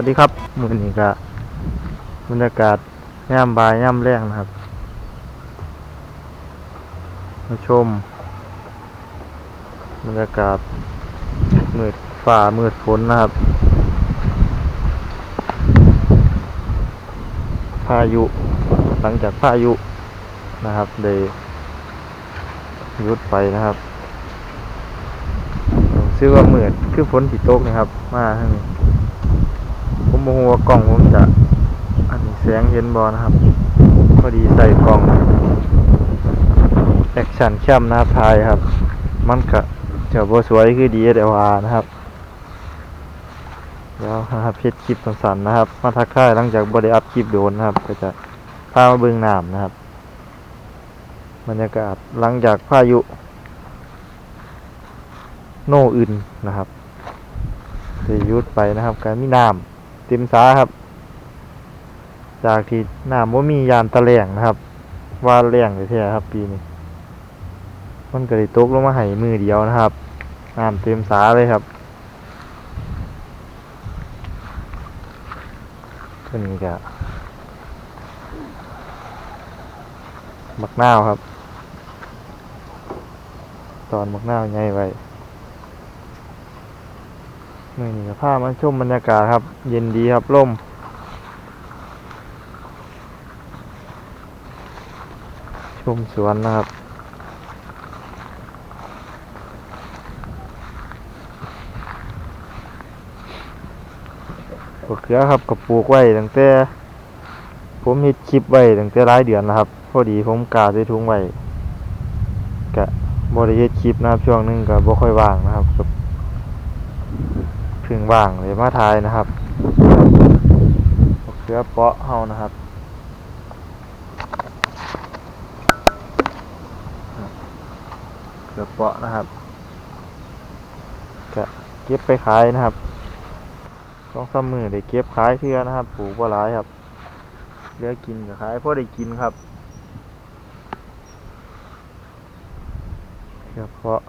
วัสดีครับมือนี้ก็บรรยากาศย่ามบ่ายย่ามแรงนะครับ มาชม บรรยากาศมืดฝ่ามืดฝนนะครับพายุ หลังจากพายุนะครับได้ยุดไปนะครับชื่อว่าเหมือดคือฝนติตกนะครับ มาทางนี้ ผมโมโหว่ากล่องผมจะอันนี้แสงเห็นบอนะครับ พอดีใส่กล่องแอคชั่นเข้มนะครับทายครับ มันก็จะบสวยคือ DSLR นะครับเดี๋ยวนะครับเพชรคลิปสั้นๆนะครับ มาทักทายหลังจากบริอัพคลิปโดนนะครับ ก็จะพามาเบิ่งน้ำนะครับบรรยากาศหลังจากพายุ โนอื่นนะครับจะยุดไปนะครับ การมีน้ำ เต็มสาครับ จากที่น้ำว่ามียานตะแหลงนะครับ ว่าแหลงเลยแท้ครับ ปีนี้มันก็เลยตกลงมาให้มือเดียวนะครับน้ำเต็มสาเลยครับตัวนี้ก็มักนาวครับ ตอนมักนาวใหญ่ไว้ มื่อนี้ก็พมาชมบรรยากาศครับ เย็นดีครับร่มชมสวนนะครับกเขือครับกับปลูกไว้ตั้งแต่ผมเฮ็ดคลิปไว้ตั้งแต่หลายเดือนแล้วครับ พอดีผมกาใส่ถุงไว้กะบ่ได้เฮ็ดคลิปนะครับช่วงหนึงก็บ่ค่อยว่างนะครับ งว่างเลยมาทายนะครับเสือเปาะเฮานะครับเสือเปาะนะครับก็เก็บไปขายนะครับสองสามมือได้เก็บขายเพื่อนะครับปลูกว่าหลายครับเหลือกินก็ขายพอได้กินครับเสือเปาะ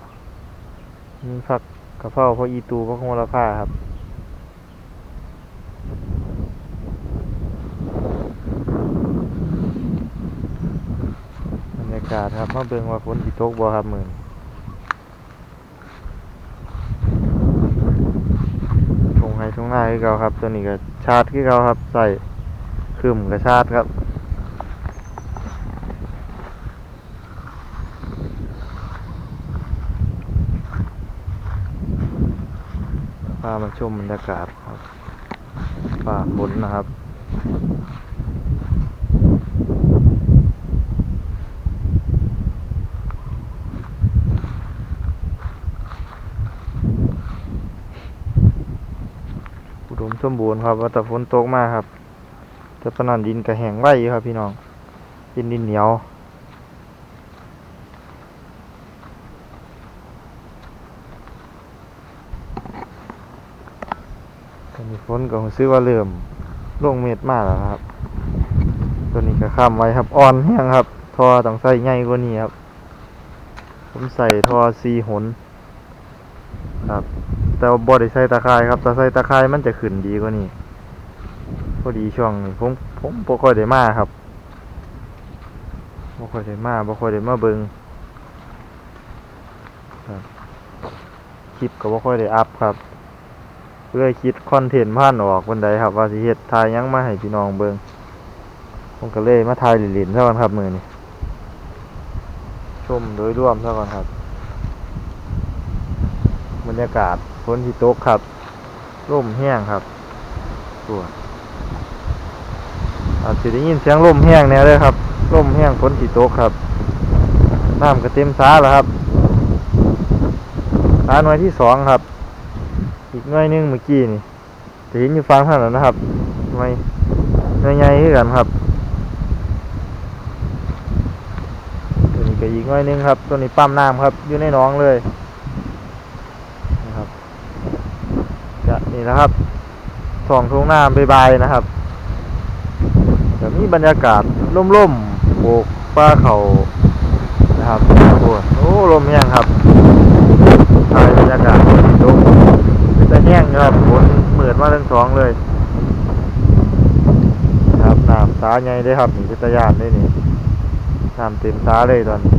มีผัก กระเพราพออีตูพระโหระพาครับบรรยากาศครับมาเบิ่งว่าฝนสิตกบ่ครับมื้อนี้ทงไห้ทงหน้าคือเก่าครับ ตัวนี้ก็ชาร์จคือเก่าครับ ใส่ครึมกับชาร์จครับ มาชมบรรยากาศครับป่าฝนนะครับอุดมสมบูรณ์ครับว่าแต่ฝนตกมากครับแต่ปานนันดินก็แหงไหวครับพี่น้องดินดินเหนียว อนนี้ฝนก็ซื้อว่าเริ่มลงเม็ดมากแล้วนะครับ ตัวนี้ก็ข้ามไว้ครับอ่อนแห้งครับ ทอต้องใส่ใหญ่กว่านี้ครับ ผมใส่ทอซีหนครับ แต่บ่ได้ใส่ตะไคร้ครับถ้าใส่ตะไคร้มันจะขึ้นดีกว่านี้พอดีช่วงนี้ผมผมบ่ค่อยได้มาครับบ่ค่อยได้มาบ่ค่อยได้มาเบิงครับคลิปก็บ่ค่อยได้อัพครับ เลยคิดคอนเทนต์ผ่านออกวันใดครับ ว่าสิเฮ็ดทายยังมาให้พี่น้องเบิงผมก็เลยมาทายหลินๆซะก่อนครับมือนี้ชมโดยรวมซะก่อนครับ บรรยากาศฝนที่ตกครับลมแห้งครับตัวอาจจะได้ยินเสียงลมแห้งแน่เลยครับลมแห้งฝนที่ตกครับน้ำก็เต็มสาแล้วครับสาหน่วยที่สองครับ อีกหน่วยนึงเมื่อกี้นี่จะเห็นอยู่ฟังเท่านั้นนะครับหน่วยหน่ใหญ่ขึ้นกันครับตัวนี้ก็อีกหน่วยนึงครับ ตัวนี้ปั๊มน้ำครับ อยู่ในหนองเลยนะครับจะนี่นะครับสองทุ่งน้ำบายๆนะครับจะมีบรรยากาศร่มๆโบกป้าเขานะครับโอ้โอ้ลมแห้งครับถ่ายบรรยากาศฝนตกเป็น แห้งครับฝนเหมือนมาทั้งสองเลย ครับน้ำสาใหญ่เลยครับนี่เป็นตยานเลยนี่น้ำเต็มสาเลยตอนนี้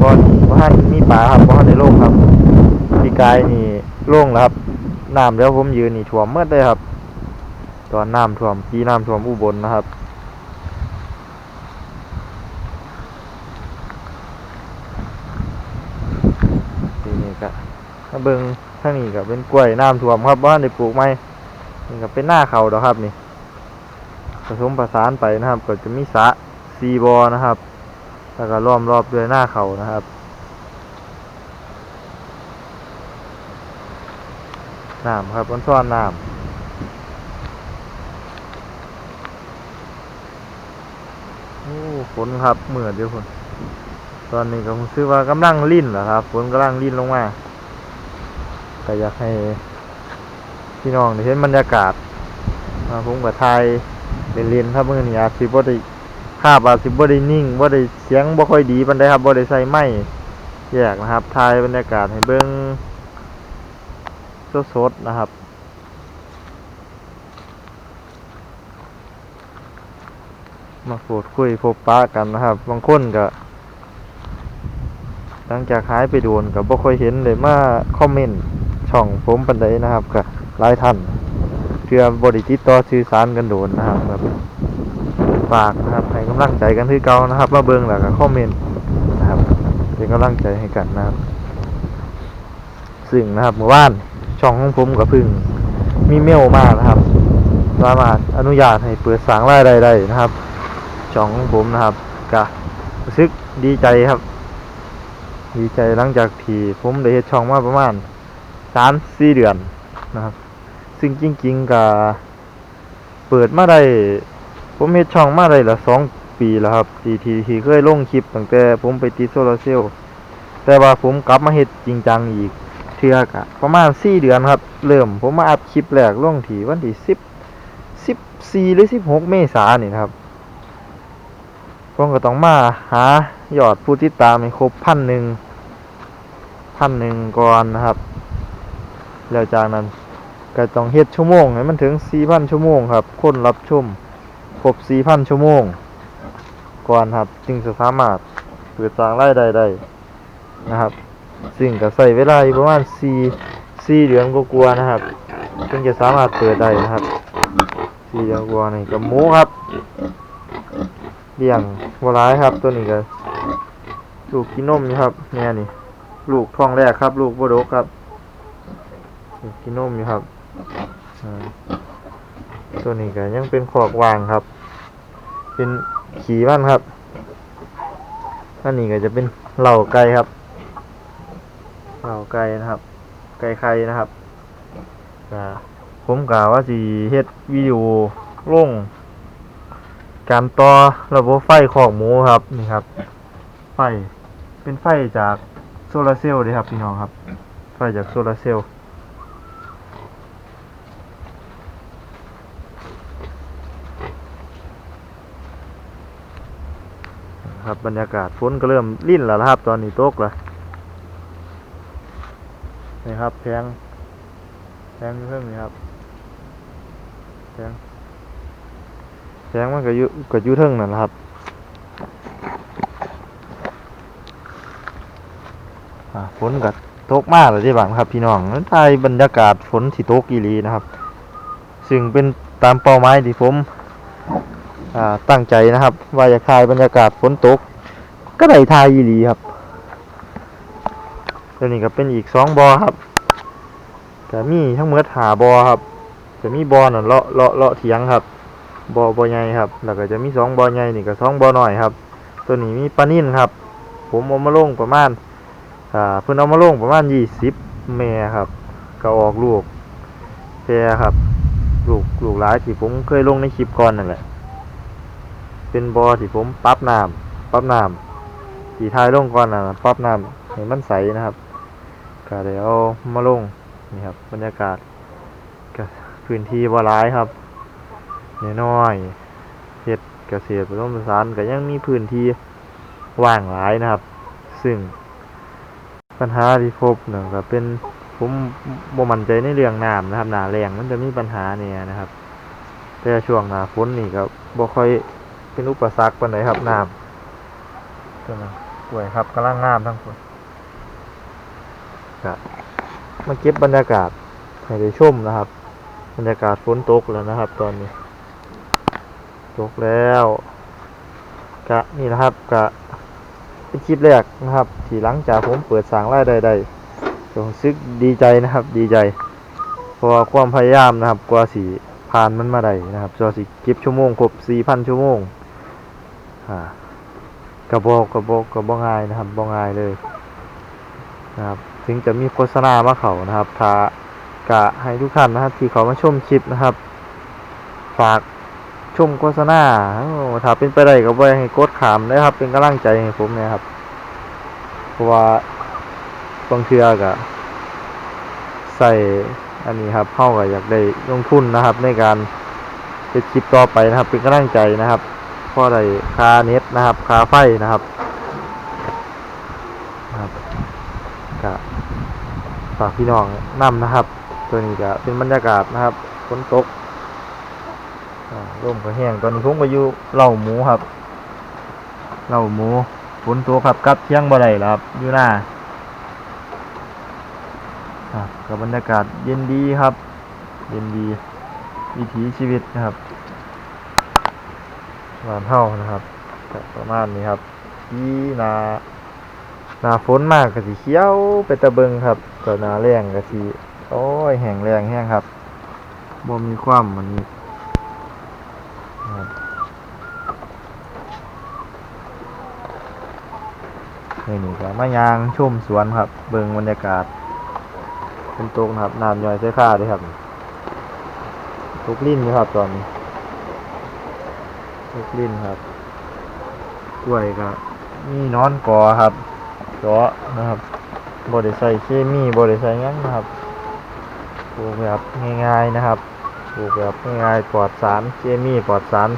บ่อนี่บ่ทันมีปลาครับบ่ทันได้ลงครับปีกายนี่ลงแล้วครับน้ำแล้วผมยืนนี่ท่วมหมดเลยครับ ตอนน้ำท่วมปีน้ำท่วมอุบลนนะครับทีนี้ก็เบิ่ง ทางนี้ก็เป็นกล้วยน้ำท่วมครับบ้านได้ปลูกไหมนี่ก็เป็นหน้าเขาดอกครับนี่ผสมประสานไปนะครับ ก็จะมีสะซีบอนะครับ แล้วก็ล้อมรอบด้วยหน้าเขานะครับน้ำครับมันซ่อนน้ำโอ้ฝนครับเหมือดเดียวฝนตอนนี้ก็ผมซื้อว่ากำลังลิ่นเหรอครับฝนกำลังลิ่นลงมา ก็อยากให้พี่น้องได้เห็นบรรยากาศอ่าผมกับไทยเล่นๆครับเมื่อนี้อาจสิบ่ได้ภาพอาจสิบ่ได้นิ่งบ่ได้เสียงบ่ค่อยดีปานใดครับบ่ได้ใส่ไม้แยกนะครับถ่ายบรรยากาศให้เบิ่งสดๆนะครับมาพูดคุยพบปะกันนะครับ บางคนก็หลังจากหายไปโดนกับบ่ค่อยเห็นเลยมาคอมเมนต์ ช่องผมปันใดนะครับกับหลายท่านเพื่อบริติดต่อสื่อสารกันโดนนะครับแบบฝากนะครับให้กำลังใจกันคือเก่านะครับ มาเบิ่งแล้วก็คอมเมนต์นะครับเป็นกำลังใจให้กันนะครับ ซึ่งนะครับเมื่อวานช่องของผมก็เพึ่งมีเมลมานะครับสามารถอนุญาตให้เปิดสางรายได้ได้นะครับ ช่องของผมนะครับก็รู้สึกดีใจครับ ดีใจหลังจากที่ผมได้เฮ็ดช่องมาประมาณ สามสี่เดือนนะครับ ซึ่งจริงๆก็เปิดมาได้ผมเฮ็ดช่องมาได้ละสองปีแล้วครับที่ที่ที่เคยลงคลิปตั้งแต่ผมไปติดโซลาร์เซลล์แต่ว่าผมกลับมาเฮ็ดจริงจังอีกเทื่อกะประมาณสี่เดือนครับ เริ่มผมมาอัพคลิปแรกลงที่วันที่สิบสิบสี่หรือสิบหกเมษายนนี่ครับผมก็ต้องมาหายอดผู้ติดตามให้ครบพันหนึ่งพันหนึ่งก่อนนะครับ แล้วจากนั้นก็ต้องเฮ็ดชั่วโมงให้มันถึงสี่พันชั่วโมงครับ คนรับชมครบสี่พันชั่วโมง ก่อนครับจึงจะสามารถเปิดสร้างรายได้ได้นะครับซึ่งก็ใส่เวลาอยู่ประมาณสี่สี่เดือนกว่าๆนะครับจึงจะสามารถเปิดได้นะครับสี่เดือนกว่านี่กับหมูครับเลี้ยงบัวร้ายครับ ตัวนี้ก็ลูกกินนมอยู่ครับแม่นี่ลูกท้องแรกครับ ลูกบดกครับ กินนมอยู่ครับอ่าตัวนี้ก็ยังเป็นขอกวางครับ เป็นขี่มันครับอันนี้ก็จะเป็นเหล่าไก่ครับ เหล่าไก่นะครับ ไก่ไข่นะครับผมกล่าวว่าสิเฮ็ดวิดีโอลงการต่อระบบไฟของหมูครับนี่ครับ ไฟเป็นไฟจากโซลาร์เซลล์เลยครับพี่น้องครับ ไฟจากโซลาร์เซลล์ ครับบรรยากาศฝนก็เริ่มลิ่นแล้วนะครับตอนนี้ตกแล้วนี่ครับแพงแพงเพิ่มนี่ครับแพงแสงมันก็ยู่ก็ยู่เทิงนั่นแหละครับฝนก็ตกมากเลยที่บ้านครับ พี่น้องนั่นทายบรรยากาศฝนที่ตกอีหลีนะครับ ซึ่งเป็นตามเป้าหมายที่ผม ตั้งใจนะครับ ว่าอยากถ่ายบรรยากาศฝนตก ก็ได้ถ่ายอีหลีครับตัวนี้ก็เป็นอีกสองบอครับก็มีทั้งหมดหาบอครับจะมีบอน่ะเลาะเลาะเลาะเถียงครับบอบอใหญ่ครับ แล้วก็จะมีสองบอใหญ่นี่กับสองบอหน่อยครับ ตัวนี้มีปลานิ่นครับ ผมเอามาลงประมาณอ่าเพิ่นเอามาลงประมาณยี่สิบแม่ครับก็ออกลูกแพรครับ ลูกลูกหลายที่ผมเคยลงในคลิปก่อนนั่นแหละ เป็นบอที่ผมปรั๊บน้ำปรั๊บน้ำที่ทายลงก่อนนะปรั๊บน้ำให้มันใสนะครับก็เดี๋ยวเอามาลงนี่ครับบรรยากาศก็พื้นที่บ่หลายครับน้อยเฮ็ดเกษตรผสมผสานก็ยังมีพื้นที่ว่างหลายนะครับ ซึ่งปัญหาที่พบเนี่ยก็เป็นผมบ่มั่นใจในเรื่องน้ำนะครับหนาแล้งมันจะมีปัญหาเนี่ยนะครับ แต่ช่วงหน้าฝนนี่ก็บ่ค่อย เป็นอุปสรรคปานใดครับน้ำตัวนั้นกล้วยครับกำลังงามทั้งคนก็มาเก็บบรรยากาศให้ได้ชมนะครับ บรรยากาศฝนตกแล้วนะครับ ตอนนี้ ตกแล้วกะนี่นะครับกะเป็นคลิปแรกนะครับ ที่หลังจากผมเปิดสางรายได้ได้ผมซึกดีใจนะครับ ดีใจเพราะความพยายามนะครับ กว่าสีผ่านมันมาได้นะครับจอสิเก็บชั่วโมงครบ4,000ชั่วโมง อ่ากระบอกกระบอกกระบอกง่ายนะครับบ่ง่ายเลยนะครับถึงจะมีโฆษณามาเขานะครับถ้ากะให้ทุกท่านนะครับ ที่เขามาชมคลิปนะครับ ฝากชมโฆษณาโอ้ถ้าเป็นไปได้ก็บ่ให้กดขามนะครับ เป็นกำลังใจให้ผมนะครับเพราะว่าบางเทื่อก็ใส่อันนี้ครับเข้าก็อยากได้ลงทุนนะครับ ในการเป็นคลิปต่อไปนะครับ เป็นกำลังใจนะครับ พราะได้คาเน็ตนะครับคาไฟนะครับนะครับก็ฝากพี่น้องนำนะครับ ตัวนี้ก็เป็นบรรยากาศนะครับฝนตกร่มก็แห้งตอนนี้ผมก็อยู่เหล่าหมูครับเหล่าหมูฝนตัวครับกับเที่ยงบ่ได้แล้วครับอยู่หน้าอ่ากับบรรยากาศเย็นดีครับ เย็นดีวิถีชีวิตนะครับ บ้านเฮานะครับประมาณนี้ครับที่นาหนาฝนมากก็สิเขียวไปตะเบิงครับก็หนาแรงก็สิโอ้ยแห้งแรงแห้งครับบ่มีความมันนี้นี่นี่ก็มายางชมสวนครับ เบิ่งบรรยากาศเป็นตกนะครับน้ำย่อยใส่ข้าด้วยครับทุกลิ้นอยู่ครับตอนนี้ เช็คลิ้นครับ กล้วยก็มีนอนกอครับเจาะนะครับบริใส่เคมีบริใส่ยังนะครับปลูกแบบง่ายๆนะครับปลูกแบบง่ายๆปลอดสารเคมีปลอดสาร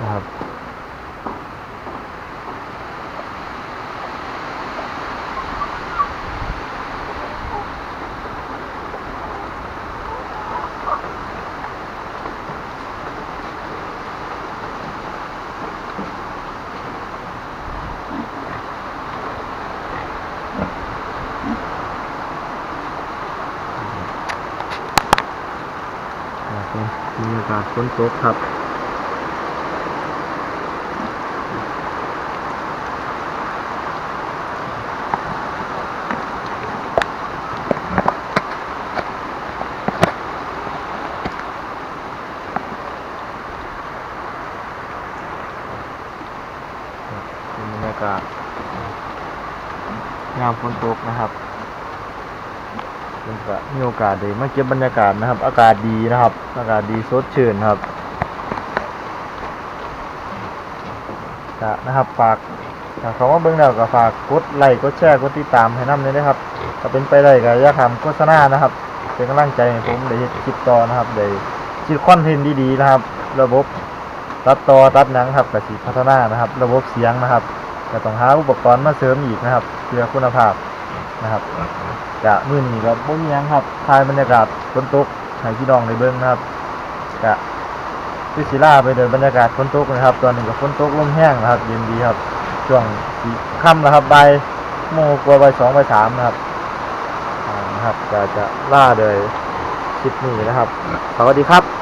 นะครับ บรรยากาศฝนตกครับเป็นบรรยากาศยามฝนตกนะครับ เป็นก็มีโอกาสได้มาเก็บบรรยากาศนะครับ อากาศดีนะครับ อากาศดีสดชื่นครับก็นะครับฝากถ้าเขามาเบิ่งแล้วก็ฝากกดไลค์กดแชร์กดติดตามให้น้ำเลยนะครับถ้าเป็นไปได้ก็อย่าทำโฆษณานะครับ เป็นกำลังใจให้ผมได้คลิปต่อนะครับได้คิดคอนเทนต์ดีๆนะครับ ระบบตัดต่อตัดหนังครับกสิพัฒนานะครับ ระบบเสียงนะครับก็ต้องหาอุปกรณ์มาเสริมอีกนะครับเพื่อคุณภาพ นะครับกะมื้อนี้ก็บ่มีหยังครับถ่ายบรรยากาศฝนตกให้พี่น้องได้เบิ่งนะครับกะคือสิลาไปเดินบรรยากาศฝนตกนะครับ ตอนนี้ก็ฝนตกลมแห้งนะครับเย็นดีครับ ช่วงค่ำนะครับบ่ายโมงกว่าบ่ายสองบ่ายสามนะครับนะครับก็จะล่าเลยคลิปนี้นะครับ สวัสดีครับ